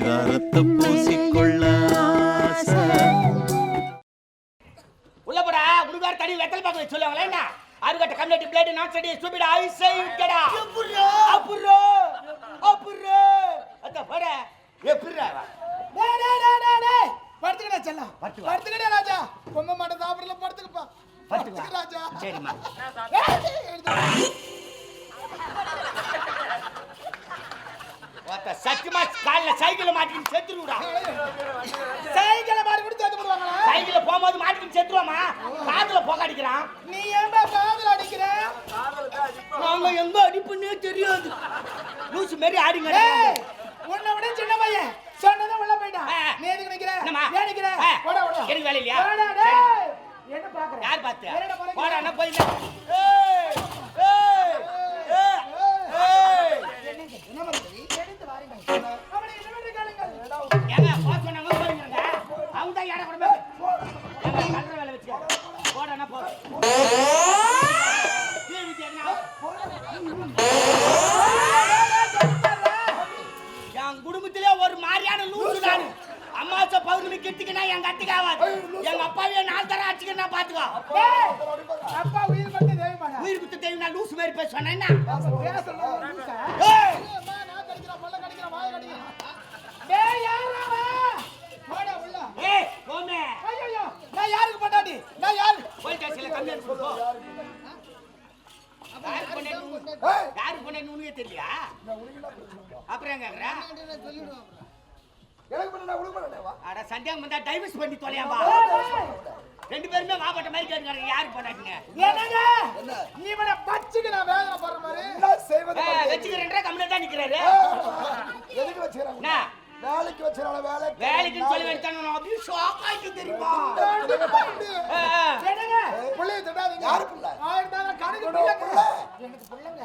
பரிதாரத்தை பூசிக்கொள்ள. உள்ள போடா தனி வெத்தல் வச்சு சொல்லுவாங்களா என்ன? அருகட்ட கம்யூனிட்டி பிளேட் நான் ஸ்டடி ஸ்டூபிட் ஐ சே கேடா அப்புறோ அப்புறோ அப்புறோ அத போட. எப்பறா டேய், டேய், டேய், டேய். படுத்துக்கடா. படுத்துக்கடா. ராஜா. பொம்மை மாட்டை சாப்பிடல படுத்துக்கப்பா. படுத்துக்கோ. படுத்துக்க ராஜா. சரிம்மா. சத்தியமா கால்ல சைக்கிள் மாட்டிக்கிட்டு செத்துருடா சைக்கிளை மாடி கூட சேர்த்து போடுவாங்களா? சைக்கிள்ல போகும்போது மாட்டிக்கிட்டு செத்துருவாமா? காதுல போக அடிக்கிறான். நீ ஏன்டா காதல் அடிக்கிற? நாங்க எங்க அடிப்புன்னே தெரியாது. லூசு மாரி ஆடிங்க உன்னை விட சின்ன பையன். சொன்னதை உள்ள போயிட்டான். நீ எதுக்கு நிக்கிற? ஏன் நிக்கிற? எனக்கு வேலை இல்லையா? போடா, டேய். என்ன பாக்குற? யார் பார்த்து? போடா என்ன போய் வாருங்க. அவனை என்னவென்று கேளுங்கள். ஏங்க போக சொன்னாங்க போயிருங்க அவங்க தான் ஏட கூட கல்ற வேலை வச்சு என் குடும்பத்திலே ஒரு மாதிரியான லூசு நான். அமாவாசை பௌர்ணமி கிட்டுக்குன்னா எங்க அத்தைக்கு ஆகாது. எங்க அப்பாவே நாலு தரம் அடிச்சுக்கன்னா பாத்துக்கோ அப்பா உயிர் குத்து நான் லூசு மாதிரி பேச சொன்னேன் சந்தேகம் வந்தா டைவர்ஸ் பண்ணி தொலையாம்பா ரெண்டு பேருமே வாப்பட்ட மாதிரி கேட்கறாங்க யாருக்கு பண்ணாதீங்க என்னங்க? நீ இவனை பச்சுக்கு நான் வேதனை படுற மாதிரி. வச்சுக்கிறேன் கம்மியா தான் நிக்கிறாரு. வேலைக்கு வச்சுறாங்க வேலை வேலைக்குன்னு சொல்லி வச்சானு நான் அப்படியே ஷாக் ஆயிட்டு தெரியுமா. என்னங்க? புள்ளைய திட்டாதீங்க. யாரு புள்ள? ஆயிரம் தானே கணக்கு புள்ளைங்க. புள்ள. எனக்கு புள்ளைங்க.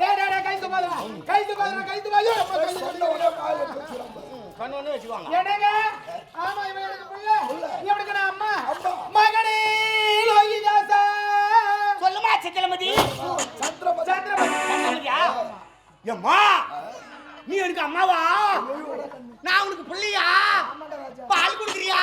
டேய், டேய், கை தூக்காதடா. கை தூக்காதடா, கை தூக்காதடா. அப்பா, கை. உடனே கால் ஒண்ணு வச்சுக்கோங்க என்னங்க? ஆமா, இவன் எனக்கு புள்ள. இவனுக்கு நான் அம்மா. அம்மா. மகனே லோகிதாசா. சொல்லுமா சித்திரமதி சந்திரபதி சந்திரபதி. சந்திரமதியா எம்மா நீ எனக்கு அம்மாவா நான் உனக்கு பிள்ளையா? பால் குடுக்குறியா?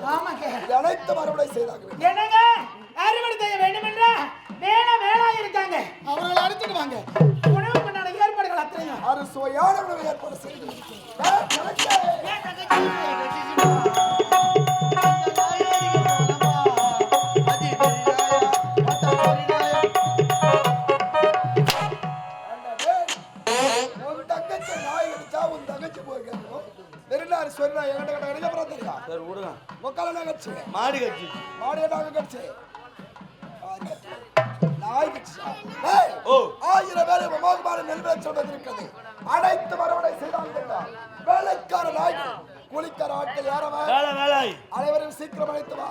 அனைத்து அறுவடை செய்தாங்க என்னங்க? அறுவடை செய்ய வேண்டும் என்ற வேலை வேலா இருக்காங்க. அவர்களை அழைச்சிட்டு வாங்க. உணவு பண்ணான ஏற்பாடுகள் அத்தனையும். அது சுவையான உணவை ஏற்பாடு செய்து மாடிய நாங்க கட்சி நாய் கட்சியா ஏய், ஓ. ஆயிரம் வேலை மோகமான நெல் விளைச்சல் வந்திருக்கிறது அனைத்து மறுவடை செய்தாங்க வேலைக்கார நாய்கள் குளிக்கார ஆட்கள் யாரவன் அனைவரும் சீக்கிரம் அழைத்து வா